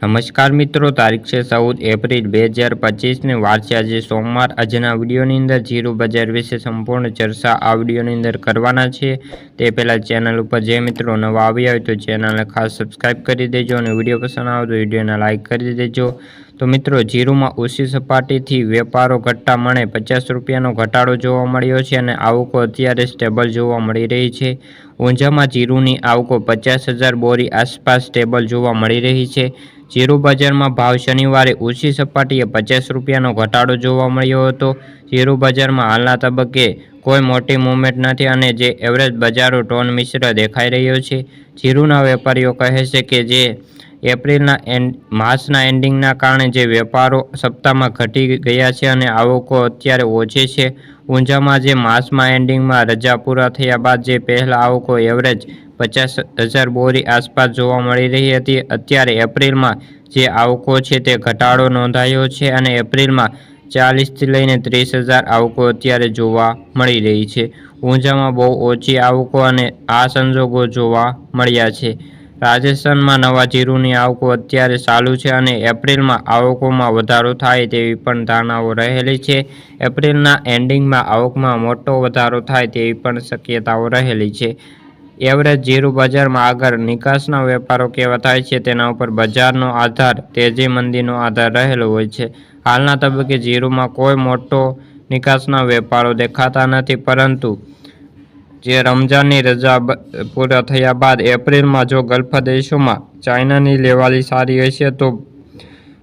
નમસ્કાર મિત્રો, તારીખ છે ચૌદ એપ્રિલ બે હજાર પચીસની વાર છે આજે સોમવાર. આજના વિડીયોની અંદર ઝીરો બજાર વિશે સંપૂર્ણ ચર્ચા આ વિડીયોની અંદર કરવાના છે. તે પહેલાં ચેનલ ઉપર જે મિત્રો નવા આવ્યા હોય તો ચેનલને ખાસ સબસ્ક્રાઈબ કરી દેજો અને વીડિયો પસંદ આવે તો વિડીયોને લાઇક કરી દેજો. તો મિત્રો, જીરુમાં ઓછી સપાટીથી વેપારો ઘટતા મણે પચાસ રૂપિયાનો ઘટાડો જોવા મળ્યો છે અને આવકો અત્યારે સ્ટેબલ જોવા મળી રહી છે. ઊંઝામાં જીરુની આવકો પચાસ હજાર બોરી આસપાસ સ્ટેબલ જોવા મળી રહી છે. જીરુ બજારમાં ભાવ શનિવારે ઓછી સપાટીએ પચાસ રૂપિયાનો ઘટાડો જોવા મળ્યો હતો. જીરુ બજારમાં હાલના તબક્કે કોઈ મોટી મૂવમેન્ટ નથી અને જે એવરેજ બજારો ટોન મિશ્ર દેખાઈ રહ્યો છે. જીરુના વેપારીઓ કહે છે કે જે એપ્રિલના એન્ડ માર્ચના એન્ડિંગના કારણે જે વેપારો સપ્તાહમાં ઘટી ગયા છે અને આવકો અત્યારે ઓછી છે. ઊંઝામાં જે માર્ચમાં એન્ડિંગમાં રજા પૂરા થયા બાદ જે પહેલાં આવકો એવરેજ પચાસ હજાર બોરી આસપાસ જોવા મળી રહી હતી, અત્યારે એપ્રિલમાં જે આવકો છે તે ઘટાડો નોંધાયો છે અને એપ્રિલમાં ચાલીસથી લઈને ત્રીસ હજાર આવકો અત્યારે જોવા મળી રહી છે. ઊંઝામાં બહુ ઓછી આવકો અને આ સંજોગો જોવા મળ્યા છે. રાજસ્થાનમાં નવા જીરુની આવકો અત્યારે ચાલુ છે અને એપ્રિલમાં આવકોમાં વધારો થાય તેવી પણ ધારણાઓ રહેલી છે. એપ્રિલના એન્ડિંગમાં આવકમાં મોટો વધારો થાય તેવી પણ શક્યતાઓ રહેલી છે. એવરેજ જીરું બજારમાં આગળ નિકાસના વેપારો કેવા થાય છે તેના ઉપર બજારનો આધાર, તેજી મંદીનો આધાર રહેલો હોય છે. હાલના તબક્કે જીરુમાં કોઈ મોટો નિકાસના વેપારો દેખાતા નથી, પરંતુ જે રમઝાનની રજા પૂરા થયા બાદ એપ્રિલમાં જો ગલ્ફ દેશોમાં ચાઇનાની લેવાલી સારી હશે તો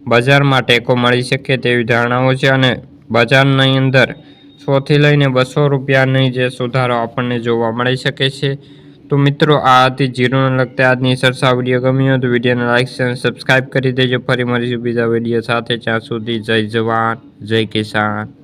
બજારમાં ટેકો મળી શકે તેવી ધારણાઓ છે અને બજારની અંદર સોથી લઈને બસો રૂપિયાની જે સુધારો આપણને જોવા મળી શકે છે. તો મિત્રો, આ હતી જીરોને લગતા આજની સરસા વીડિયો. ગમ્યો તો વિડીયોને લાઇક અને સબસ્ક્રાઈબ કરી દેજો. ફરી મળીશું બીજા વીડિયો સાથે. જ્યાં સુધી જય જવાન, જય કિસાન.